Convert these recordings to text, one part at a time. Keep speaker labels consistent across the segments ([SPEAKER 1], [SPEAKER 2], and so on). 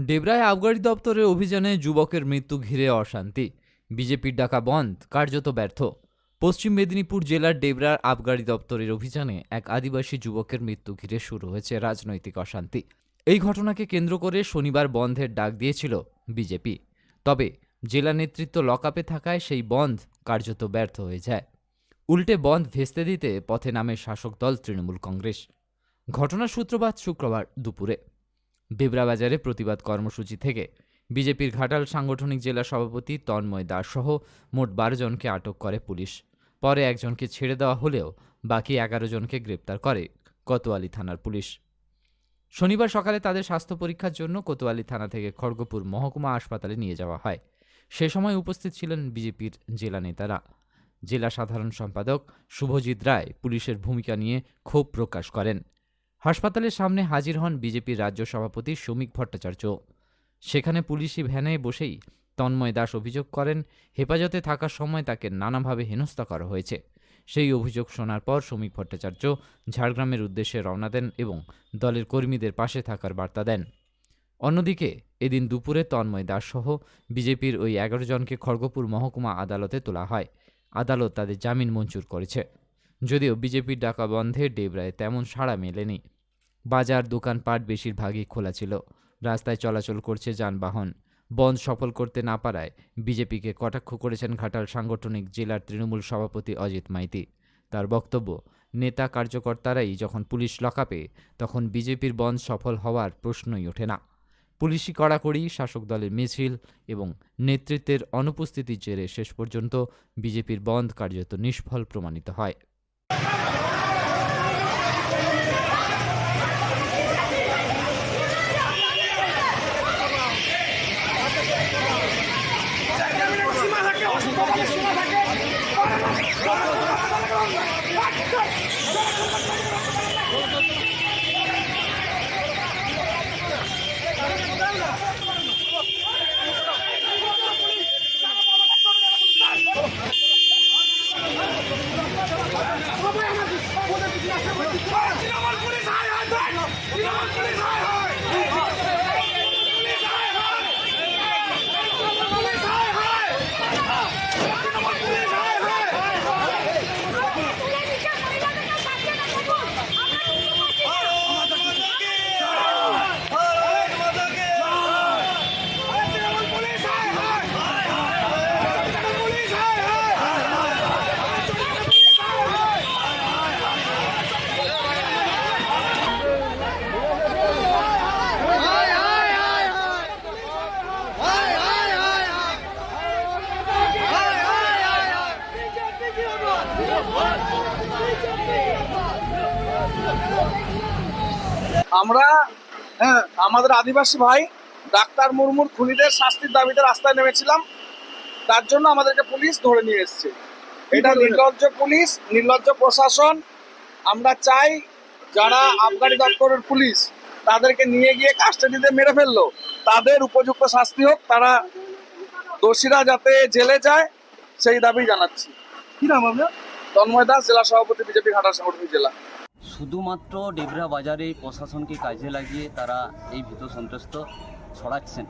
[SPEAKER 1] ডেবরায় আবগারি দপ্তরের অভিযানে যুবকের মৃত্যু ঘিরে অশান্তি। বিজেপির ডাকা বন্ধ, কার্যত ব্যর্থ। পশ্চিম মেদিনীপুর জেলার ডেবরার আবগারি দপ্তরের অভিযানে এক আদিবাসী যুবকের মৃত্যু ঘিরে শুরু হয়েছে রাজনৈতিক অশান্তি। এই ঘটনাকে কেন্দ্র করে শনিবার বন্ধের ডাক দিয়েছিল বিজেপি। তবে জেলা নেতৃত্ব লকআপে থাকায় সেই বন্ধ কার্যত ব্যর্থ হয়ে যায়। উল্টে বন্ধ ভেস্তে দিতে পথে নামে শাসক দল তৃণমূল কংগ্রেস। ঘটনার সূত্রপাত শুক্রবার দুপুরে। ডেবরাবাজারে প্রতিবাদ কর্মসূচি থেকে। বিজেপির ঘাটাল সাংগঠনিক জেলা সভাপতি তন্ময় দাস সহ মোট বারো জনকে আটক করে পুলিশ। পরে একজনকে ছেড়ে দেওয়া হলেও বাকি এগারো জনকে গ্রেপ্তার করে কোতোয়ালি থানার পুলিশ। শনিবার সকালে তাদের স্বাস্থ্য পরীক্ষার জন্য কোতোয়ালি থানা থেকে খড়গপুর মহকুমা হাসপাতালে নিয়ে যাওয়া হয়। সে সময় উপস্থিত ছিলেন বিজেপির জেলা নেতারা। জেলা সাধারণ সম্পাদক শুভজিৎ রায় পুলিশের ভূমিকা নিয়ে ক্ষোভ প্রকাশ করেন। হাসপাতালের সামনে হাজির হন বিজেপির রাজ্য সভাপতি শ্রমিক ভট্টাচার্য। সেখানে পুলিশি ভ্যানে বসেই তন্ময় দাস অভিযোগ করেন, হেফাজতে থাকার সময় তাকে নানাভাবে হেনস্থা করা হয়েছে। সেই অভিযোগ শোনার পর শ্রমিক ভট্টাচার্য ঝাড়গ্রামের উদ্দেশ্যে রওনা দেন এবং দলের কর্মীদের পাশে থাকার বার্তা দেন। অন্যদিকে, এদিন দুপুরে তন্ময় দাস সহ বিজেপির ওই এগারো জনকে খড়গপুর মহকুমা আদালতে তোলা হয়। আদালত তাদের জামিন মঞ্জুর করেছে। যদিও বিজেপির ডাকা বন্ধে ডেবরায় তেমন সাড়া মেলেনি। বাজার, দোকানপাট বেশিরভাগই খোলা ছিল। রাস্তায় চলাচল করছে যানবাহন। বন্ধ সফল করতে না পারায় বিজেপিকে কটাক্ষ করেছেন ঘাটাল সাংগঠনিক জেলার তৃণমূল সভাপতি অজিত মাইতি। তার বক্তব্য, নেতা কার্যকর্তারাই যখন পুলিশ লকাপে তখন বিজেপির বন্ধ সফল হওয়ার প্রশ্নই ওঠে না। পুলিশি কড়াকড়ি, শাসক দলের মিছিল এবং নেতৃত্বের অনুপস্থিতির জেরে শেষ পর্যন্ত বিজেপির বন্ধ কার্যত নিষ্ফল প্রমাণিত হয়
[SPEAKER 2] তৃণমূল পুলিশ হাই হাই দেখ তৃণমূল পুলিশ হাই হাই পুলিশ হাই হাই পুলিশ হাই হাই তৃণমূল পুলিশ হাই হাই তৃণমূল পুলিশ হাই হাই তৃণমূল পুলিশ হাই হাই তৃণমূল পুলিশ হাই হাই আমরা হ্যাঁ আমাদের আদিবাসী ভাই ডাক্তার মুরমুর খুনিদের শাস্তির দাবিতে রাস্তায় নেমেছিলাম। তার জন্য আমাদেরকে পুলিশ ধরে নিয়ে এসছে। এটা নির্লজ্জ পুলিশ নির্লজ্জ প্রশাসন। আমরা চাই যারা আবগারি দপ্তরের পুলিশ তাদেরকে নিয়ে গিয়ে কাস্টাডিতে মেরে ফেলল। তাদের উপযুক্ত শাস্তি হোক তারা দোষীরা যাতে জেলে যায় সেই দাবি জানাচ্ছি। কি নাম আপনার? তন্ময় দাস জেলা সভাপতি বিজেপি ঘাটা সাংগঠনিক জেলা।
[SPEAKER 3] শুধুমাত্র ডেবরা বাজারে প্রশাসনকে কাজে লাগিয়ে তারা এই ভীত সন্ত্রস্ত ছড়াচ্ছেন।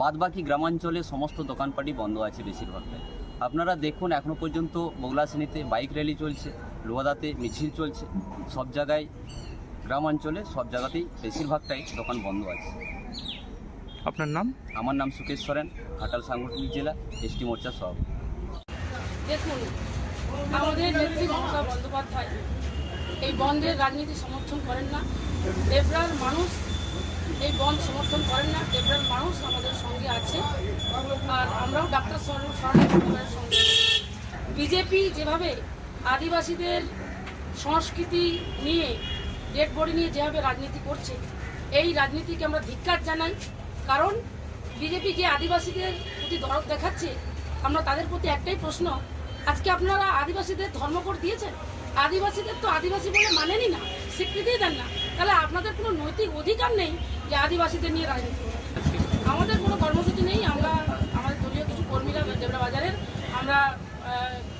[SPEAKER 3] বাদবাকি গ্রামাঞ্চলে সমস্ত দোকানপাটই বন্ধ আছে বেশিরভাগটাই আপনারা দেখুন এখনও পর্যন্ত বগলাশ্রেণীতে বাইক র্যালি চলছে লোহাদাতে মিছিল চলছে। সব জায়গায় গ্রামাঞ্চলে সব জায়গাতেই বেশিরভাগটাই দোকান বন্ধ আছে।
[SPEAKER 4] আপনার নাম?
[SPEAKER 3] আমার নাম সুকেশ সরেন ঘাটাল সাংগঠনিক জেলা এসটি মোর্চার সভাপতি।
[SPEAKER 5] দেখুন আমাদের নেত্রী মমতা বন্দ্যোপাধ্যায় এই বন্ধের রাজনীতি সমর্থন করেন না। দেবরার মানুষ এই বন্ধ সমর্থন করেন না। দেবরার মানুষ আমাদের সঙ্গে আছে। আর আমরাও ডাক্তার সরকারের সঙ্গে বিজেপি যেভাবে আদিবাসীদের সংস্কৃতি নিয়ে ডেড বডি নিয়ে যেভাবে রাজনীতি করছে, এই রাজনীতিকে আমরা ধিক্কার জানাই। কারণ বিজেপি যে আদিবাসীদের প্রতি দরদ দেখাচ্ছে, আমরা তাদের প্রতি একটাই প্রশ্ন, আজকে আপনারা আদিবাসীদের ধর্মকোড দিয়েছেন? আদিবাসীদের তো আদিবাসী বলে মানেনি না স্বীকৃতি দেন না তাহলে আপনাদের কোনো নৈতিক অধিকার নেই যে আদিবাসীদের নিয়ে রাজনীতি। আমাদের কোনো কর্মসূচি নেই, আমরা, আমাদের দলীয় কিছু কর্মীরা দেবরা বাজারের, আমরা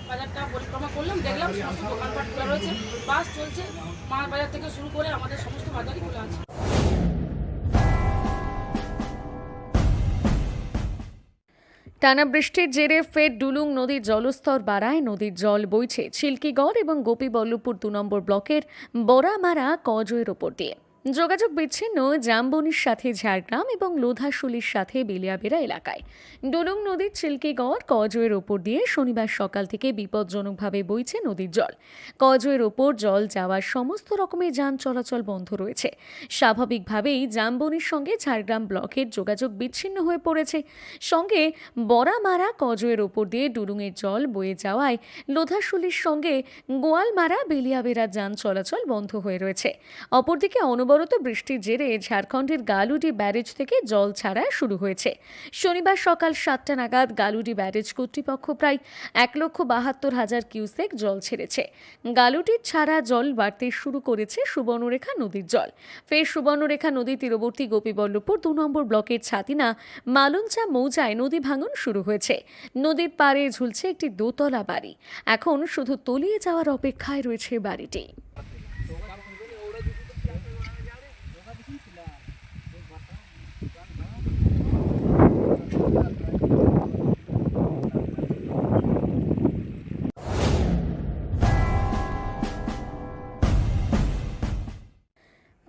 [SPEAKER 5] বাজারটা পরিক্রমা করলাম, দেখলাম সমস্ত দোকানপাট খোলা রয়েছে, বাস চলছে মাছ বাজার থেকে শুরু করে আমাদের সমস্ত বাজারই খোলা আছে
[SPEAKER 6] টানা বৃষ্টির জেরে ফের ডুলুং নদীর জলস্তর বাড়ায়। নদীর জল বইছে ছিলকিগড় এবং গোপীবল্লভপুর দু নম্বর ব্লকের বরামারা কজয়ের ওপর দিয়ে। যোগাযোগ বিচ্ছিন্ন জামবনির সাথে ঝাড়গ্রাম এবং লোধাশুলির সাথে বেলিয়াবেড়া এলাকায়। ডুলুং নদীর চিল্কিগড় কজয়ের ওপর দিয়ে শনিবার সকাল থেকে বিপজ্জনকভাবে বইছে নদীর জল। কজয়ের ওপর জল যাওয়ার সমস্ত রকমের যান চলাচল বন্ধ রয়েছে। স্বাভাবিকভাবেই জামবনির সঙ্গে ঝাড়গ্রাম ব্লকের যোগাযোগ বিচ্ছিন্ন হয়ে পড়েছে। সঙ্গে বড়ামারা কজয়ের ওপর দিয়ে ডুলুংয়ের জল বয়ে যাওয়ায় লোধাশুলির সঙ্গে গোয়ালমারা বেলিয়াবেড়া যান চলাচল বন্ধ হয়ে রয়েছে। অপরদিকে অনবরত বৃষ্টির জেরে ঝাড়খণ্ডের গালুডি ব্যারেজ থেকে জল ছাড়া শুরু হয়েছে। শনিবার সকাল সাতটা নাগাদ গালুডি ব্যারেজ কর্তৃপক্ষ প্রায় এক লক্ষ বাহাত্তর হাজার কিউসেক জল ছেড়েছে। গালুডির ছাড়া জল বাড়তে শুরু করেছে সুবর্ণরেখা নদীর জল। ফের সুবর্ণরেখা নদী তীরবর্তী গোপীবল্লভপুর দু নম্বর ব্লকের ছাতিনা, মালঞ্চা, মৌজায় নদী ভাঙন শুরু হয়েছে। নদীর পাড়ে ঝুলছে একটি দোতলা বাড়ি। এখন শুধু তলিয়ে যাওয়ার অপেক্ষায় রয়েছে বাড়িটি।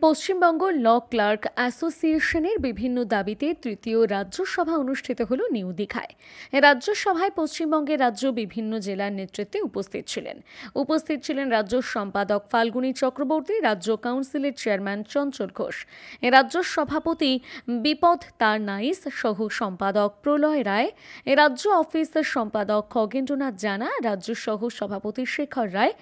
[SPEAKER 6] পশ্চিমবঙ্গ ল ক্লার্ক অ্যাসোসিয়েশনের বিভিন্ন দাবিতে তৃতীয় রাজ্যসভা অনুষ্ঠিত হল নিউ দীঘায়। রাজ্যসভায় পশ্চিমবঙ্গের রাজ্য বিভিন্ন জেলার নেতৃত্বে উপস্থিত ছিলেন। উপস্থিত ছিলেন রাজ্য সম্পাদক ফাল্গুনী চক্রবর্তী, রাজ্য কাউন্সিলের চেয়ারম্যান চঞ্চল ঘোষ, রাজ্য সভাপতি বিপদ তার নাইস, সহ সম্পাদক প্রলয় রায়, রাজ্য অফিস সম্পাদক খগেন্দ্রনাথ জানা, রাজ্য সহ সভাপতি শেখর রায়,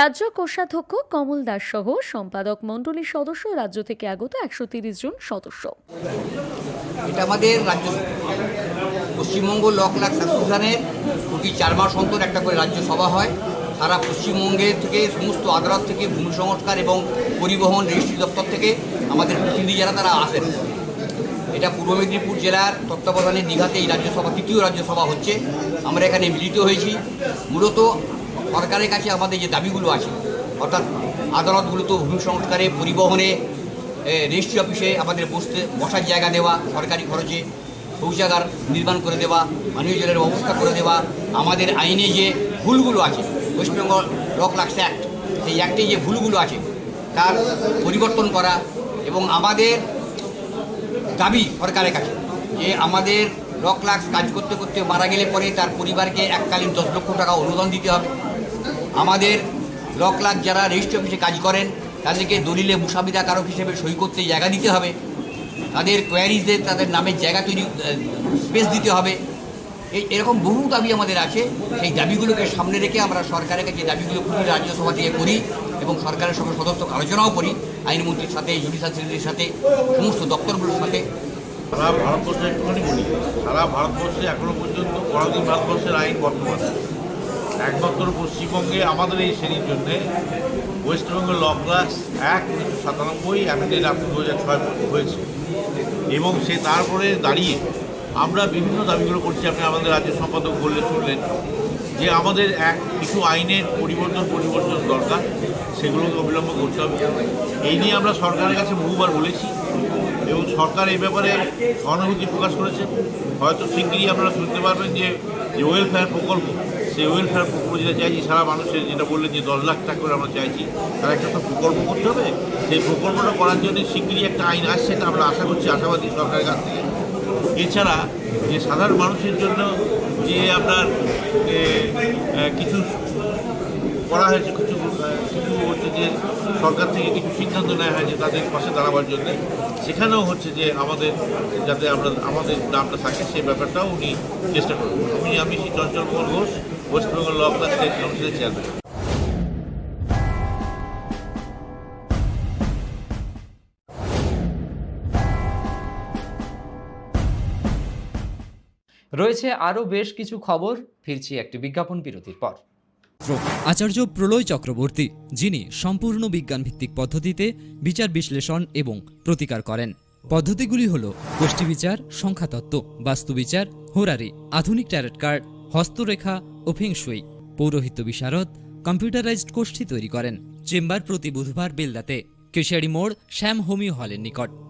[SPEAKER 6] রাজ্য কোষাধ্যক্ষ কমল দাস সহ সম্পাদক মণ্ডলীর সদস্য রাজ্য থেকে আগত একশো জন সদস্য।
[SPEAKER 7] এটা আমাদের রাজ্য পশ্চিমবঙ্গ ল ক্লার্ক অ্যাসোসিয়েশনের প্রতি চার মাস অন্তর একটা করে রাজ্য সভা হয়। সারা পশ্চিমবঙ্গের থেকে সমস্ত আদালত থেকে ভূমি সংস্কার এবং পরিবহন রেজিস্ট্রি দপ্তর থেকে আমাদের প্রতিনিধি যারা, তারা আসেন। এটা পূর্ব মেদিনীপুর জেলার তত্ত্বাবধানে দীঘাতে এই রাজ্যসভা, তৃতীয় রাজ্যসভা হচ্ছে। আমরা এখানে মিলিত হয়েছি। মূলত সরকারের কাছে আমাদের যে দাবিগুলো আছে, অর্থাৎ আদালতগুলোতে ভূমি সংস্কারে পরিবহনে রেজিস্ট্রি অফিসে আমাদের বসতে, বসার জায়গা দেওয়া, সরকারি খরচে শৌচাগার নির্মাণ করে দেওয়া, পানীয় জলের ব্যবস্থা করে দেওয়া, আমাদের আইনে যে ভুলগুলো আছে West Bengal law clerks act সেই অ্যাক্টে যে ভুলগুলো আছে, তার পরিবর্তন করা এবং আমাদের দাবি সরকারের কাছে যে আমাদের ল লাক্স কাজ করতে করতে মারা গেলে পরে তার পরিবারকে এককালীন দশ লক্ষ টাকা অনুদান দিতে হবে। আমাদের ল ক্লার্ক যারা রেজিস্ট্রি অফিসে কাজ করেন, তাদেরকে দলিলে মুসাবিদা কারক হিসেবে সই করতে জায়গা দিতে হবে। তাদের কোয়ারিজে তাদের নামের জায়গা তৈরি স্পেস দিতে হবে। এই, এরকম বহু দাবি আমাদের আছে। সেই দাবিগুলোকে সামনে রেখে আমরা সরকারের কাছে দাবিগুলো খুবই রাজ্যসভা থেকে করি এবং সরকারের সঙ্গে সদস্য আলোচনাও করি, আইনমন্ত্রীর সাথে জুডিশিয়াল সেক্রেটারির সাথে, সমস্ত দপ্তরগুলোর সাথে।
[SPEAKER 8] সারা ভারতবর্ষে একটুখানি বলি, সারা ভারতবর্ষে এখনও পর্যন্ত পরাধীন ভারতবর্ষের আইন বর্তমান। একমাত্র পশ্চিমবঙ্গে আমাদের এই শ্রেণির জন্যে ওয়েস্টবেঙ্গল ল ক্লাস এক উনিশশো সাতানব্বই অ্যামেন্ডেড আপ দু হাজার ছয় হয়েছে। এবং সে তারপরে দাঁড়িয়ে আমরা বিভিন্ন দাবিগুলো করছি, আপনি আমাদের রাজ্য সম্পাদক বললে শুনলেন, যে আমাদের এক কিছু আইনের পরিবর্তন পরিবর্তন দরকার, সেগুলোকে অবিলম্ব করতে হবে। এই নিয়ে আমরা সরকারের কাছে বহুবার বলেছি এবং সরকার এই ব্যাপারে সহানুভূতি প্রকাশ করেছে। হয়তো শিগগিরই আপনারা শুনতে পারবেন যে যে ওয়েলফেয়ার প্রকল্প সেই ওয়েলফেয়ার প্রকল্প যেটা চাইছি সারা মানুষের যেটা বললেন যে দশ লাখ টাকা করে আমরা চাইছি, তার একটা তো প্রকল্প করতে হবে। সেই প্রকল্পটা করার জন্য শিগগিরই একটা আইন আসছে, এটা আমরা আশা করছি, আশাবাদী সরকারের কাছ থেকে। এছাড়া যে সাধারণ মানুষের জন্য যে আপনার কিছু করা হয়েছে, কিছু কিছু হচ্ছে যে সরকার থেকে কিছু সিদ্ধান্ত নেওয়া হয়েছে তাদের পাশে দাঁড়াবার জন্য, সেখানেও হচ্ছে যে আমাদের যাতে আমরা, আমাদের দামটা থাকে, সেই ব্যাপারটাও উনি চেষ্টা করবেন। আমি আমি চঞ্চল কুমার ঘোষ স্টেট কাউন্সিলের চেয়ারম্যান
[SPEAKER 9] রয়েছে আরও বেশ কিছু খবর। ফিরছি একটি বিজ্ঞাপন বিরতির পর।
[SPEAKER 10] আচার্য প্রলয় চক্রবর্তী যিনি সম্পূর্ণ বিজ্ঞানভিত্তিক পদ্ধতিতে বিচার বিশ্লেষণ এবং প্রতিকার করেন। পদ্ধতিগুলি হল গোষ্ঠী বিচার সংখ্যাতত্ত্ব বাস্তু বিচার হোরারি আধুনিক ট্যারেট কার্ড হস্তরেখা ও ফেংশুই পৌরোহিত্য বিশারদ কম্পিউটারাইজড গোষ্ঠী তৈরি করেন চেম্বার প্রতি বুধবার বেলদাতে, কেশিয়ারি মোড় শ্যাম হোমিও হলের নিকট।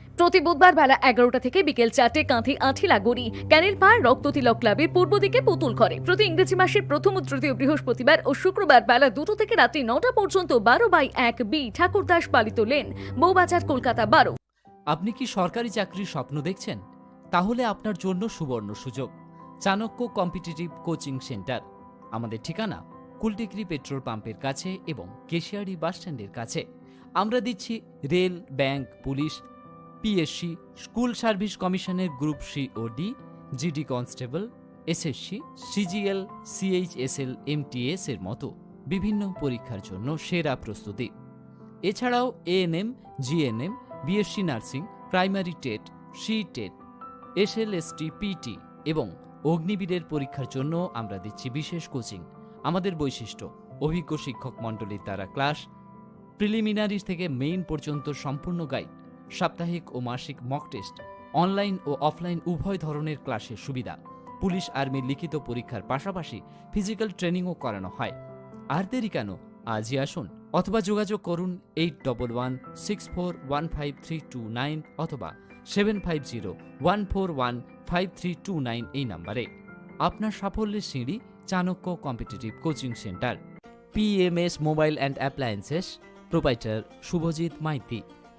[SPEAKER 6] প্রতি বুধবার বেলা এগারোটা থেকে বিকেল চারটে কাঁথি আঠিলা গড়ি ক্যানেল পার রক্ততিলক ক্লাবের পূর্ব দিকে পুতুল করে প্রতি ইংরেজি মাসের প্রথম তৃতীয় বৃহস্পতিবার ও শুক্রবার বেলা দুটো থেকে রাত্রি নটা পর্যন্ত বারো বাই এক বি ঠাকুরদাস পালিত লেন। বৌবাজার, কলকাতা, বারো।
[SPEAKER 1] আপনি কি সরকারি চাকরির স্বপ্ন দেখছেন? তাহলে আপনার জন্য সুবর্ণ সুযোগ। Chanakya competitive coaching centre. আমাদের ঠিকানা কুলটিকরি পেট্রোল পাম্পের কাছে এবং কেশিয়ারি বাসস্ট্যান্ডের কাছে। আমরা দিচ্ছি rail, bank, police PSC, school service কমিশনের গ্রুপ সি ও D, GD constable, SSC, CGL, CHSL, MTS এর মতো বিভিন্ন পরীক্ষার জন্য সেরা প্রস্তুতি। এছাড়াও ANM, GNM, BSc nursing, primary TET, C TET, SLST, PT এবং অগ্নিবীরের পরীক্ষার জন্য আমরা দিচ্ছি বিশেষ কোচিং। আমাদের বৈশিষ্ট্য, অভিজ্ঞ শিক্ষক মণ্ডলীর দ্বারা ক্লাস প্রিলিমিনারি থেকে মেইন পর্যন্ত সম্পূর্ণ গাইড। সাপ্তাহিক ও মাসিক মক টেস্ট অনলাইন ও অফলাইন উভয় ধরনের ক্লাসের সুবিধা। পুলিশ আর্মির লিখিত পরীক্ষার পাশাপাশি ফিজিক্যাল ট্রেনিংও করানো হয়। আর দেরি কেন? আজই আসুন অথবা যোগাযোগ করুন eight double one six four one five three two nine অথবা seven five zero one four one five three two nine এই নাম্বারে। আপনার সাফল্যের সিঁড়ি Chanakya competitive coaching centre PMS mobile and appliances proprietor Subhajit Maiti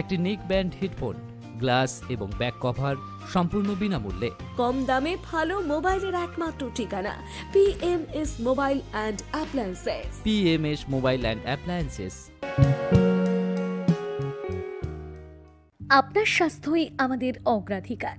[SPEAKER 1] একটি neck band headphone glass এবং back cover সম্পূর্ণ বিনামূল্যে।
[SPEAKER 6] কম দামে ভালো মোবাইলের একমাত্র ঠিকানা PMS mobile and appliances.
[SPEAKER 1] PMS mobile and appliances.
[SPEAKER 6] আপনার স্বাস্থ্যই আমাদের অগ্রাধিকার।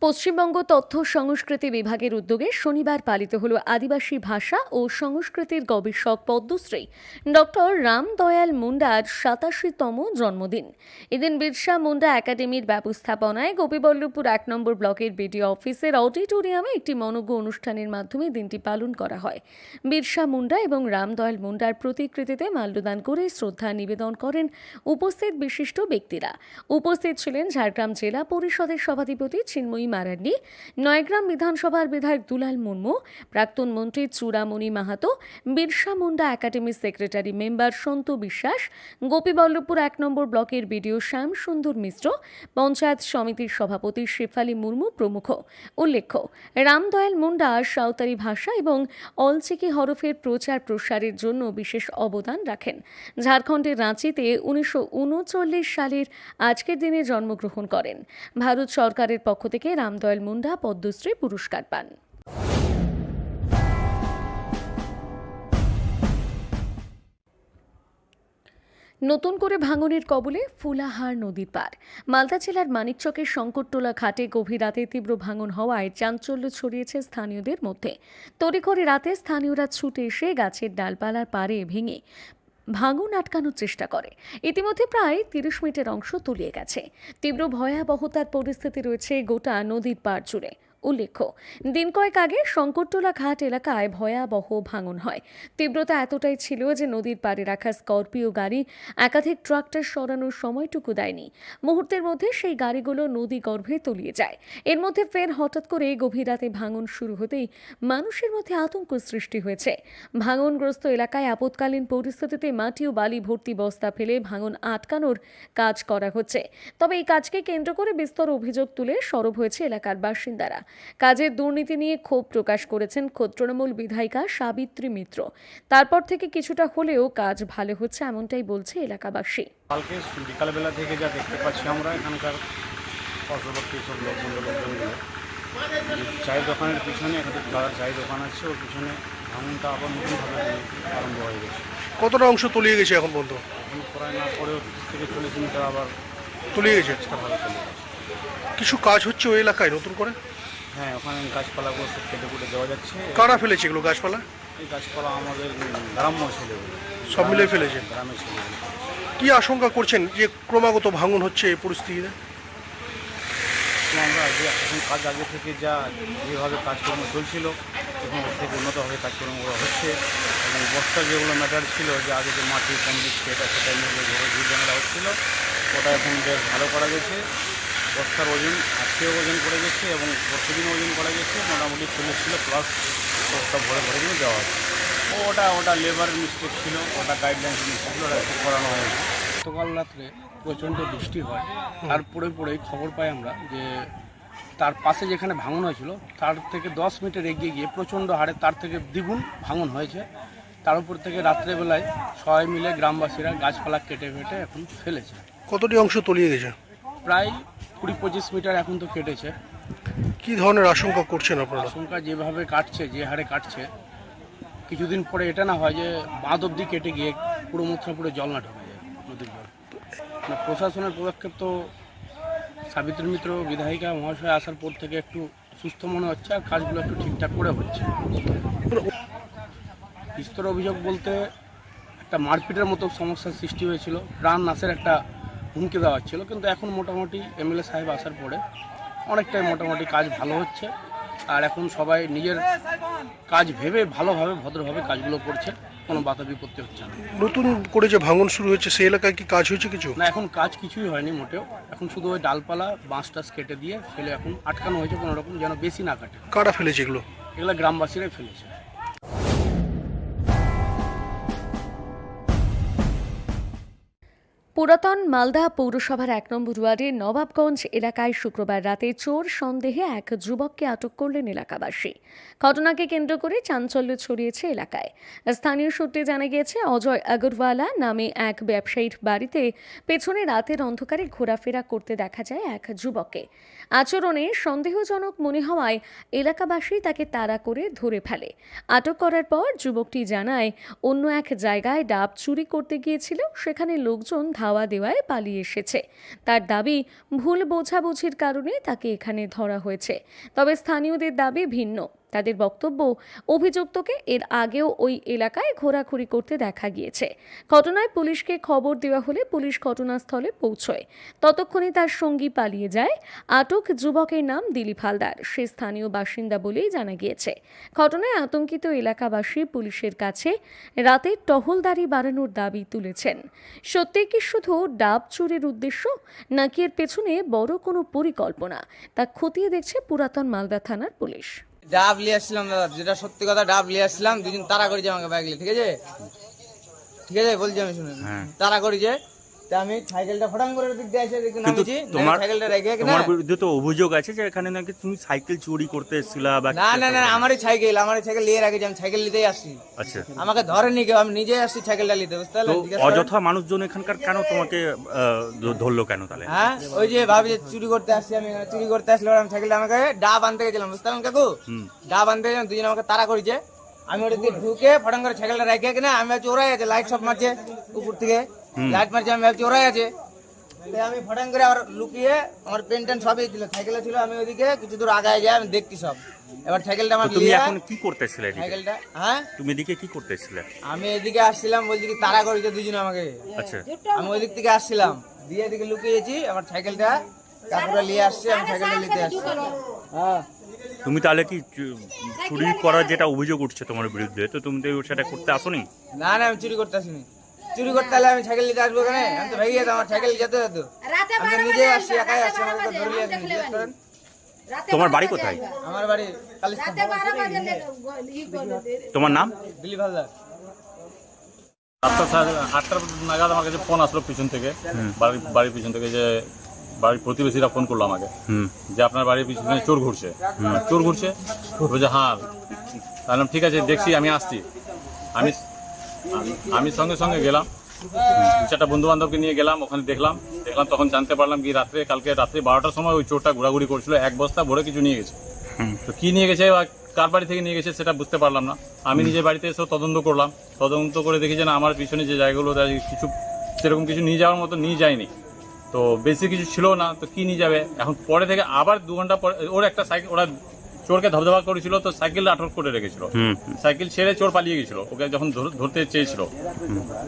[SPEAKER 6] পশ্চিমবঙ্গ তথ্য সংস্কৃতি বিভাগের উদ্যোগে শনিবার পালিত হল আদিবাসী ভাষা ও সংস্কৃতির গবেষক পদ্মশ্রী। ডক্টর রামদয়াল মুন্ডার সাতাশিতম জন্মদিন। এদিন বিরসা মুন্ডা একাডেমির ব্যবস্থাপনায় গোপীবল্লভপুর এক নম্বর ব্লকের বিডিও অফিসের অডিটোরিয়ামে একটি মনজ্ঞ অনুষ্ঠানের মাধ্যমে দিনটি পালন করা হয়। বিরসা মুন্ডা এবং রামদয়াল মুন্ডার প্রতিকৃতিতে মাল্যদান করে শ্রদ্ধা নিবেদন করেন উপস্থিত বিশিষ্ট ব্যক্তিরা। উপস্থিত ছিলেন ঝাড়গ্রাম জেলা পরিষদের সভাধিপতি চিন্ময়ী মারান্ডি নয়গ্রাম বিধানসভার বিধায়ক দুলাল মুর্মু, প্রাক্তন মন্ত্রী চূড়ামণি মাহাতো, বিরসা মুন্ডা একাডেমির সেক্রেটারি মেম্বার সন্তু বিশ্বাস, গোপীবল্লভপুর এক নম্বর ব্লকের বিডিও শ্যাম সুন্দর মিশ্র, পঞ্চায়েত সমিতির সভাপতি শেফালি মুর্মু প্রমুখ। উল্লেখ্য, রামদয়াল মুন্ডা সাঁওতালি ভাষা এবং অলচিকি হরফের প্রচার প্রসারের জন্য বিশেষ অবদান রাখেন। ঝাড়খণ্ডের রাঁচিতে উনিশশো উনচল্লিশ সালের আজকের দিনে জন্মগ্রহণ করেন। ভারত সরকারের পক্ষ থেকে রামদয়াল মুন্ডা, পদ্মশ্রী পুরস্কার পান। নতুন করে ভাঙনের কবলে ফুলাহার নদীর পার। মালদা জেলার মানিকচকের শঙ্করটোলা ঘাটে গভীর রাতে তীব্র ভাঙন হওয়ায় চাঞ্চল্য ছড়িয়েছে স্থানীয়দের মধ্যে। তড়িঘড়ি রাতে স্থানীয়রা ছুটে এসে গাছের ডালপালার পাড়ে ভেঙে ভাঙন আটকানোর চেষ্টা করে। ইতিমধ্যে প্রায় তিরিশ মিনিটের অংশ তলিয়ে গেছে। তীব্র ভয়াবহতার পরিস্থিতি রয়েছে গোটা নদীর পাড় জুড়ে। উল্লেখ্য, দিন কয়েক আগে শঙ্করটোলা ঘাট এলাকায় ভয়াবহ ভাঙন হয়। তীব্রতা এতটাই ছিল যে নদীর পাড়ে রাখা স্করপিও গাড়ি একাধিক ট্রাক্টর সরানোর সময়টুকু দেয়নি। মুহূর্তের মধ্যে সেই গাড়িগুলো নদী গর্ভে তলিয়ে যায়। এর মধ্যে ফের হঠাৎ করে গভীর রাতে ভাঙন শুরু হতেই মানুষের মধ্যে আতঙ্ক সৃষ্টি হয়েছে। ভাঙনগ্রস্ত এলাকায় আপৎকালীন পরিস্থিতিতে মাটি ও বালি ভর্তি বস্তা ফেলে ভাঙন আটকানোর কাজ করা হচ্ছে। তবে এই কাজকে কেন্দ্র করে বিস্তর অভিযোগ তুলে সরব হয়েছে এলাকার বাসিন্দারা। কাজের দুর্নীতি নিয়ে ক্ষোভ প্রকাশ করেছেন খোদ তৃণমূল বিধায়িকা সাবিত্রী মিত্র। তারপর থেকে কিছুটা হলেও কাজ ভালো হচ্ছে এমনটাই বলছে এলাকাবাসী।
[SPEAKER 11] কালকে বিকালবেলা থেকে যা দেখতে পাচ্ছি আমরা এখানকার পার্শ্ববর্তী সব লোকজন লোকজনগুলো চায়ের দোকানের পিছনে দাদার চায়ের দোকান আছে ওর পিছনে ভাঙনটা আবার নতুনভাবে আরম্ভ হয়ে গেছে।
[SPEAKER 12] কতটা অংশ তলিয়ে গেছে এখন পর্যন্ত?
[SPEAKER 11] এখন প্রায় না থেকে চল্লিশ মিটার আবার
[SPEAKER 12] তলিয়ে গেছে। কিছু কাজ হচ্ছে ওই এলাকায় নতুন করে?
[SPEAKER 11] হ্যাঁ ওখানে গাছপালাগুলো সব কেটে কুটে দেওয়া যাচ্ছে।
[SPEAKER 12] কারা ফেলেছে এগুলো গাছপালা?
[SPEAKER 11] এই গাছপালা আমাদের গ্রাম্য ছেলে
[SPEAKER 12] সব মিলে ফেলেছে?
[SPEAKER 11] গ্রামের ছেলে
[SPEAKER 12] কি আশঙ্কা করছেন যে ক্রমাগত ভাঙন হচ্ছে এই পরিস্থিতিতে?
[SPEAKER 11] তো আমরা আগে এখন কাজ আগে থেকে যা যেভাবে কাজকর্ম চলছিল এখন ওর থেকে উন্নতভাবে কাজকর্মগুলো হচ্ছে। এবং বস্তার যেগুলো ম্যাটার ছিল যে আগে যে মাটি কম দিচ্ছে এটা সেটা নিয়ে যে ঝড় ঝামেলা হচ্ছিল ওটা এখন বেশ ভালো করা গেছে। বস্তার ওজন আজকেও ওজন করে গেছে এবং প্রতিদিন ওজন করা গেছে মোটামুটি চল্লিশ ছিল প্লাস বস্তা ভরে ভরে কিন্তু দেওয়া হচ্ছে ওটা ওটা লেবারের মিস্টেক ছিল ওটা গাইডলাইন্স মিস্টেক ছিল ওটা করানো হয়েছে
[SPEAKER 2] গতকাল রাত্রে প্রচণ্ড বৃষ্টি হয় আর পড়ে পরেই খবর পাই আমরা যে তার পাশে যেখানে ভাঙন হয়েছিল তার থেকে দশ মিটার এগিয়ে গিয়ে প্রচণ্ড হারে তার থেকে দ্বিগুণ ভাঙন হয়েছে। তার উপর থেকে রাত্রেবেলায় সবাই মিলে গ্রামবাসীরা গাছপালা কেটে ফেটে এখন ফেলেছে।
[SPEAKER 12] কতটি অংশ তলিয়ে গেছে?
[SPEAKER 2] প্রায় কুড়ি পঁচিশ মিটার এখন তো কেটেছে।
[SPEAKER 12] কি ধরনের আশঙ্কা করছেন আপনারা?
[SPEAKER 2] আশঙ্কা যেভাবে কাটছে যে হারে কাটছে কিছুদিন পরে এটা না হয় যে বাঁধ অব্দি কেটে গিয়ে পুরো মুত্রা পুরো জল না ঢোকা যায় নদীর জল। না প্রশাসনের পদক্ষেপ তো সাবিত্রী মিত্র বিধায়িকা মহাশয় আসার পর থেকে একটু সুস্থ মনে হচ্ছে আর কাজগুলো একটু ঠিকঠাক করে হচ্ছে। বিস্তর অভিযোগ বলতে একটা মারপিটের মতো সমস্যার সৃষ্টি হয়েছিল। প্রাণ নাশের একটা হুমকি দেওয়া ছিল কিন্তু এখন মোটামুটি এমএলএ সাহেব আসার পরে অনেকটাই মোটামুটি কাজ ভালো হচ্ছে। আর এখন সবাই নিজের কাজ ভেবে ভালোভাবে ভদ্রভাবে কাজগুলো করছে কোনো বাধা বিপত্তি হচ্ছে না।
[SPEAKER 12] নতুন করে যে ভাঙন শুরু হয়েছে সেই এলাকায় কি কাজ হয়েছে কিছু?
[SPEAKER 2] না এখন কাজ কিছুই হয়নি মোটেও। এখন শুধু ওই ডালপালা বাঁশ টাস কেটে দিয়ে ফেলে এখন আটকানো হয়েছে কোনো রকম যেন বেশি না কাটে।
[SPEAKER 12] কারা ফেলেছে এগুলো?
[SPEAKER 2] এগুলো গ্রামবাসীরাই ফেলেছে।
[SPEAKER 6] পুরাতন মালদা পৌরসভার এক নম্বর ওয়ার্ডের নবাবগঞ্জ এলাকায় শুক্রবার রাতে চোর সন্দেহে এক যুবককে আটক করলেন এলাকাবাসী। ঘটনাকে কেন্দ্র করে চাঞ্চল্য ছড়িয়েছে এলাকায়। স্থানীয় সূত্রে জানা গিয়েছে, অজয় আগরওয়ালা নামে এক ব্যবসায়ীর বাড়িতে পেছনে রাতের অন্ধকারে ঘোরাফেরা করতে দেখা যায় এক যুবককে। আচরণে সন্দেহজনক মনে হওয়ায় এলাকাবাসী তাকে তাড়া করে ধরে ফেলে। আটক করার পর যুবকটি জানায়, অন্য এক জায়গায় ডাব চুরি করতে গিয়েছিল, সেখানে লোকজন ধাওয়া দেওয়ায় পালিয়ে এসেছে। তার দাবি ভুল বোঝাবুঝির কারণে তাকে এখানে ধরা হয়েছে। তবে স্থানীয়দের দাবি ভিন্ন। তাদের বক্তব্য অভিযুক্তকে এর আগেও ওই এলাকায় ঘোরাঘুরি করতে দেখা গিয়েছে। ঘটনায় পুলিশকে খবর দেওয়া হলে পুলিশ ঘটনাস্থলে পৌঁছয়। ততক্ষণে তার সঙ্গী পালিয়ে যায়। আটক যুবকের নাম দিলীপ হালদার। সে স্থানীয় বাসিন্দা বলেই জানা গিয়েছে। ঘটনায় আতঙ্কিত এলাকাবাসী পুলিশের কাছে রাতে টহলদারি বাড়ানোর দাবি তুলেছেন। সত্যি কি শুধু ডাব চুরির উদ্দেশ্য, নাকি এর পেছনে বড় কোনো পরিকল্পনা? তা খতিয়ে দেখছে পুরাতন মালদা থানার পুলিশ।
[SPEAKER 13] ডাব নিয়ে আসছিলাম দাদা যেটা সত্যি কথা ডাব নিয়ে আসছিলাম দুদিন তারা করেছে আমাকে ব্যাগ ঠিক আছে? ঠিক আছে বলছি আমি শুনুন। তারা করেছে তা আমি সাইকেলটা ফটাং করে দিক দিয়ে এসে দেখি নামিছি
[SPEAKER 11] তোমার
[SPEAKER 13] সাইকেলটা রেখে কিনা
[SPEAKER 11] তোমার বিরুদ্ধে তো অভিযোগ আছে যে এখানে নাকি তুমি সাইকেল চুরি করতে এসেছিলা বা
[SPEAKER 13] না না না আমারই সাইকেল আমারই সাইকেল নিয়ে আমি সাইকেল নিতেই আসছি।
[SPEAKER 11] আচ্ছা।
[SPEAKER 13] আমাকে ধরেনি কেউ আমি নিজে আসছি সাইকেলটা নিতে বুঝতে।
[SPEAKER 11] অযথা মানুষজন এখানকার কেন তোমাকে ধরলো কেন তাহলে?
[SPEAKER 13] হ্যাঁ? ওই যে ভাবি চুরি করতে আসছি আমি চুরি করতে আসলে আমি সাইকেলটা আমাকে ডাব আনতে গেছিলাম বুঝতে পারলেন কাকু। ডাব আনতে গেছিলাম দুজন আমাকে তাড়া করেছে। আমি ওটা দিয়ে ঢুকে ফটাং করে সাইকেলটা রেখে কিনা আমি চোরাই আছে লাইট সব মারছে উপর থেকে। লাইট মারছে আমি ভাবছি ওরাই আছে। আমি ফটাং করে আবার লুকিয়ে আমার পেন টেন সবই ছিল সাইকেলে ছিল আমি ওইদিকে কিছু দূর আগায় যাই আমি দেখছি সব। এবার সাইকেলটা আমার
[SPEAKER 11] তুমি এখন কি করতে এসেছিলে
[SPEAKER 13] সাইকেলটা হ্যাঁ?
[SPEAKER 11] তুমি এদিকে কি করতে এসেছিলে
[SPEAKER 13] আমি এদিকে আসছিলাম বলছি কি তাড়া করেছে দুজনে আমাকে।
[SPEAKER 11] আচ্ছা।
[SPEAKER 13] আমি ওই দিক থেকে আসছিলাম দিয়ে এদিকে লুকিয়েছি আমার সাইকেলটা কাকুরা নিয়ে আসছে আমি সাইকেলটা নিতে আসছি। হ্যাঁ।
[SPEAKER 11] তুমি তাহলে কি চুরি করার যেটা অভিযোগ উঠছে তোমার বিরুদ্ধে তো তুমি তো সেটা করতে আসোনি?
[SPEAKER 13] না না আমি চুরি করতে আসিনি। চুরি করতে হলে আমি সাইকেল নিতে আসব কেন? আমি তো ভেঙে যেতাম আমার সাইকেল যেতে হতো। আমি তো নিজে আসছি একাই আসছি আমাকে তো ধরে নিয়ে করেন।
[SPEAKER 11] তোমার বাড়ি কোথায়?
[SPEAKER 13] আমার বাড়ি
[SPEAKER 11] তোমার নাম?
[SPEAKER 13] দিলীপ হালদার
[SPEAKER 4] আটটা সাড়ে আটটার নাগাদ আমার কাছে ফোন আসলো পিছন থেকে। বাড়ির বাড়ির পিছন থেকে যে বাড়ির প্রতিবেশীরা ফোন করল আমাকে।
[SPEAKER 12] হুম।
[SPEAKER 4] যে আপনার বাড়ির পিছনে চোর ঘুরছে। চোর ঘুরছে? বলছে হ্যাঁ। তাহলে ঠিক আছে দেখছি আমি আসছি। আমি আমি- সঙ্গে সঙ্গে গেলাম। দু চারটা বন্ধু বান্ধবকে নিয়ে গেলাম ওখানে দেখলাম। দেখলাম তখন জানতে পারলাম কি রাত্রে কালকে রাত্রে বারোটার সময় ওই চোরটা ঘোরাঘুরি করছিল এক বস্তা ভরে কিছু নিয়ে গেছে। তো কি নিয়ে গেছে বা কার বাড়ি থেকে নিয়ে গেছে সেটা বুঝতে পারলাম না। আমি নিজের বাড়িতে এসেও তদন্ত করলাম। তদন্ত করে দেখি যে না আমার পিছনে যে জায়গাগুলো কিছু সেরকম কিছু নিয়ে যাওয়ার মতো নিয়ে যায়নি। তো বেশি কিছু ছিল না তো কি নিয়ে যাবে? এখন পরে থেকে আবার দু ঘণ্টা পরে ওর একটা সাইকেল ওরা চোরকে ধবধবা করেছিল তো সাইকেল আটক করে রেখেছিল। সাইকেল ছেড়ে চোর পালিয়ে গেছিল ওকে যখন ধরতে চেয়েছিল।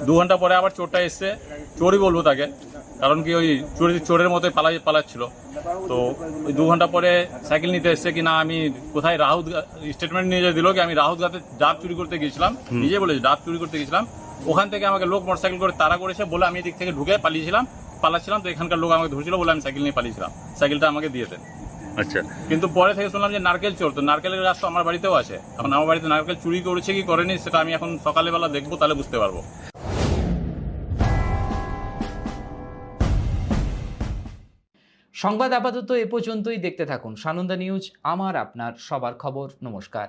[SPEAKER 4] দু ঘণ্টা পরে আবার চোরটা এসছে চোরই বলব তাকে কারণ কি ওই চোর চোরের মতোই পালাই পালাচ্ছিল। তো ওই দু ঘণ্টা পরে সাইকেল নিতে এসছে কি না আমি কোথায় রাহুত স্টেটমেন্ট নিয়ে যে দিল কি আমি রাহুত গাতে ডাব চুরি করতে গিয়েছিলাম নিজে বলেছে ডাব চুরি করতে গেছিলাম ওখান থেকে আমাকে লোক মোটরসাইকেল করে তাড়া করেছে বলে আমি এদিক থেকে ঢুকে পালিয়েছিলাম পালাচ্ছিলাম তো এখানকার লোক আমাকে ধরছিল বলে আমি সাইকেল নিয়ে পালিয়েছিলাম। সাইকেলটা আমাকে দিয়েছে
[SPEAKER 12] আচ্ছা।
[SPEAKER 4] কিন্তু পরে থেকে শুনলাম যে নারকেল চোর তো নারকেলের গাছ তো আমার বাড়িতেও আছে। এখন আমার বাড়িতে নারকেল চুরি করেছে কি করেনি সেটা আমি এখন সকালবেলা দেখব তাহলে বুঝতে পারব।
[SPEAKER 9] সংবাদ আপাতত এ পর্যন্তই দেখতে থাকুন সানন্দা নিউজ আমার আপনার সবার খবর নমস্কার।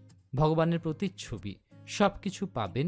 [SPEAKER 1] ভগবানের প্রতিচ্ছবি সব কিছু পাবেন